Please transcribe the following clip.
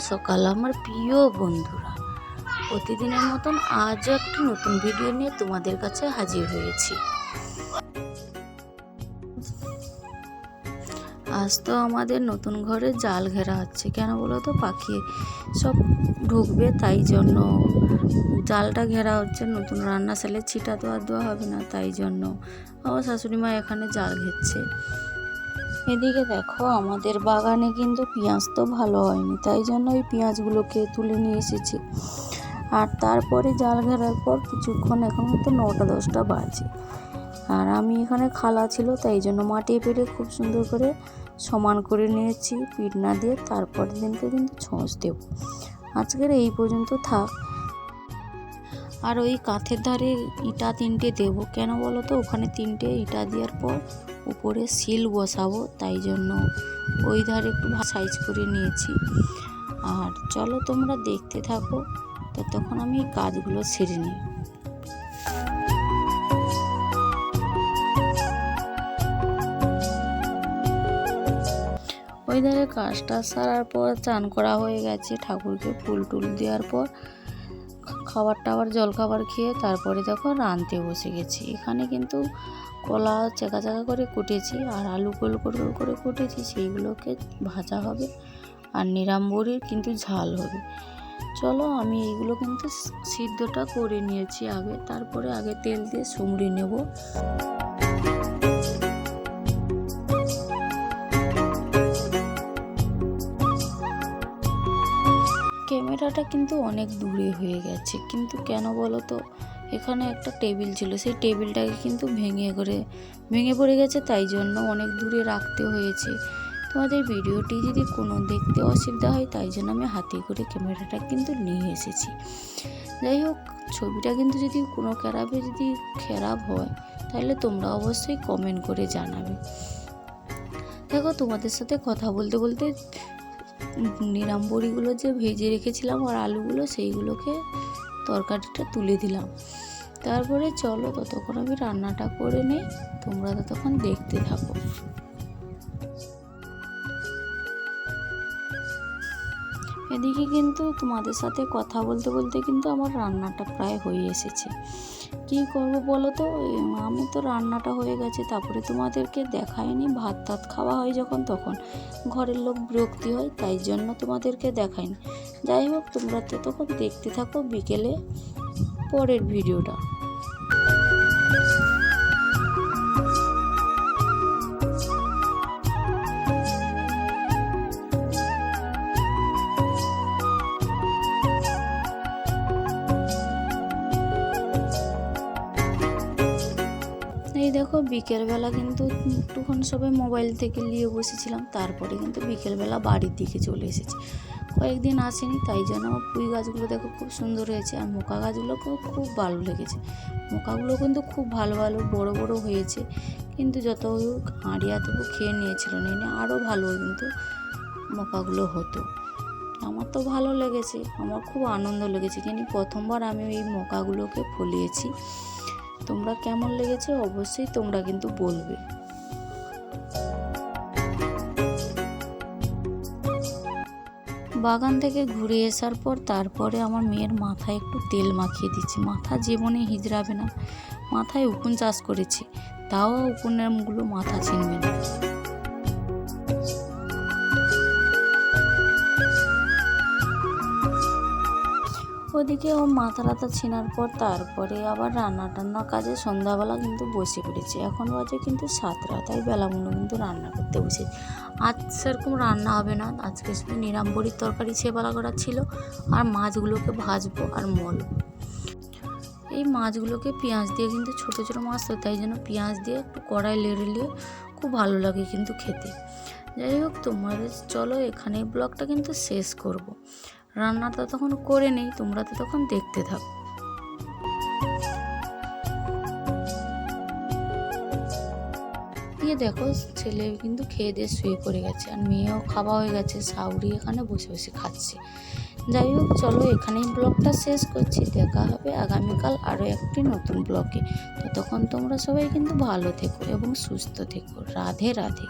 সকাল আমার প্রিয় বন্ধুরা। প্রতিদিনের মতন আজও একটি নতুন ভিডিও নিয়ে তোমাদের কাছে হাজির হয়েছি। আজ তো আমাদের নতুন ঘরে জাল ঘেরা হচ্ছে। কেন বলো তো? পাখি সব ঢুকবে, তাই জন্য জালটা ঘেরা হচ্ছে। নতুন রান্না সালে ছিটা তো আর দেওয়া হবে না, তাই জন্য। আমার শাশুড়ি মা এখানে জাল ঘেরছে। এদিকে দেখো, আমাদের বাগানে কিন্তু পেঁয়াজ তো ভালো হয়নি, তাই জন্য ওই পেঁয়াজগুলোকে তুলে নিয়ে এসেছি। আর তারপরে জাল ঘেরার পর কিছুক্ষণ এখন তো নটা দশটা বাজে। আর আমি এখানে খালা ছিল, তাই জন্য মাটি পেরে খুব সুন্দর করে সমান করে নিয়েছি, পিঠ না দিয়ে তারপর দিনকে কিন্তু ছোঁচ দেব। আজকের এই পর্যন্ত থাক। আর ওই কাঁথের ধারে ইটা তিনটে দেবো, কেন বলো তো? ওখানে তিনটে ইটা দেওয়ার পর উপরে সিল বসাবো, তাই জন্য ওই ধারে একটু সাইজ করে নিয়েছি। আর চলো তোমরা দেখতে থাকো, ততক্ষণ আমি কাজগুলো সেরে নিই। ওই ধারে কাজটা সারার পর চান করা হয়ে গেছে, ঠাকুরকে ফুল টুল দেওয়ার পর খাবার টাবার জল খাবার খেয়ে তারপরে দেখো রাঁধতে বসে গেছি। এখানে কিন্তু কলা চেকা চেকা করে কুটেছি আর আলু গোল গোল গোল করে কুটেছি, সেইগুলোকে ভাজা হবে আর নিরাম্বরির কিন্তু ঝাল হবে। চলো আমি এইগুলো কিন্তু সিদ্ধটা করে নিয়েছি আগে, তারপরে আগে তেল দিয়ে সুমড়ি নেব। ক্যামেরাটা কিন্তু অনেক দূরে হয়ে গেছে, কিন্তু কেন বলো তো? এখানে একটা টেবিল ছিল, সেই টেবিলটাকে কিন্তু ভেঙে করে, ভেঙে পড়ে গেছে, তাই জন্য অনেক দূরে রাখতে হয়েছে। তোমাদের ভিডিওটি যদি কোনো দেখতে অসুবিধা হয়, তাই জন্য আমি হাতে করে ক্যামেরাটা কিন্তু নিয়ে এসেছি। যাই হোক, ছবিটা কিন্তু যদি কোনো খারাপে যদি খারাপ হয়, তাহলে তোমরা অবশ্যই কমেন্ট করে জানাবে। দেখো, তোমাদের সাথে কথা বলতে বলতে নিরাম্বরিগুলো যে ভেজে রেখেছিলাম, আর আলুগুলো সেইগুলোকে তরকারিটা তুলে দিলাম। তারপরে চলো ততক্ষণ আমি রান্নাটা করে নিই তোমরা ততক্ষণ দেখতে থাকো। এদিকে কিন্তু তোমাদের সাথে কথা বলতে বলতে কিন্তু আমার রান্নাটা প্রায় হয়ে এসেছে। কি করব বলো তো? আমি তো রান্নাটা হয়ে গেছে, তারপরে তোমাদেরকে দেখাইনি ভাত টাত খাওয়া হয় যখন, তখন ঘরের লোক বিরক্তি হয়, তাই জন্য তোমাদেরকে দেখাইনি যাই হোক, তোমরা তো তখন দেখতে থাকো বিকেলে পরের ভিডিওটা। দেখো বিকেলবেলা কিন্তু একটুক্ষণ সবাই মোবাইল থেকে নিয়ে বসেছিলাম, তারপরে কিন্তু বিকেলবেলা বাড়ির দিকে চলে এসেছি। কয়েকদিন আসেনি, তাই জন্য আমার পুঁই গাছগুলো দেখো খুব সুন্দর হয়েছে, আর মোকা গাছগুলোকেও খুব ভালো লেগেছে। মোকাগুলো কিন্তু খুব ভালো ভালো, বড় বড় হয়েছে, কিন্তু যত হোক হাঁড়িয়া তবু খেয়ে নিয়েছিল নিয়ে আরও ভালো কিন্তু মোকাগুলো হতো। আমার তো ভালো লেগেছে, আমার খুব আনন্দ লেগেছে, কিন্তু প্রথমবার আমি এই মোকাগুলোকে ফলিয়েছি। তোমরা কেমন লেগেছে অবশ্যই তোমরা কিন্তু বলবে। বাগান থেকে ঘুরে আসার পর তারপরে আমার মেয়ের মাথায় একটু তেল মাখিয়ে দিচ্ছি। মাথা জীবনে হিজড়াবে না। মাথায় উকুন চাষ করেছি। তাও উকুনের মুখগুলো মাথা চিনবে না। ওদিকে ও মাথা টাথা ছিনার পর তারপরে আবার রান্না টান্না কাজে সন্ধ্যাবেলা কিন্তু বসে পড়েছে। এখন বাজে কিন্তু সাতটা, তাই বেলামুনো কিন্তু রান্না করতে বসে। আজ সেরকম রান্না হবে না, আজকে শুধু নিরাম্বরির তরকারি ছেবালা করা ছিল আর মাছগুলোকে ভাজবো আর মলবো এই মাছগুলোকে পেঁয়াজ দিয়ে কিন্তু ছোটো ছোটো মাছ তো, তাই জন্য পেঁয়াজ দিয়ে একটু কড়াই লেড়ে নিয়ে খুব ভালো লাগে কিন্তু খেতে। যাই হোক, তোমাদের চলো এখানে ব্লগটা কিন্তু শেষ করব। রান্নাটা তখন করে নেই, তোমরা তো তখন দেখতে থাকো। দিয়ে দেখো, ছেলে কিন্তু খেয়ে দিয়ে শুয়ে পড়ে গেছে, আর মেয়েও খাওয়া হয়ে গেছে, সাউরি এখানে বসে বসে খাচ্ছে। যাই হোক, চলো এখানেই ব্লগটা শেষ করছি, দেখা হবে আগামীকাল আরও একটি নতুন ব্লগে। ততক্ষণ তোমরা সবাই কিন্তু ভালো থেকো এবং সুস্থ থেকো। রাধে রাধে।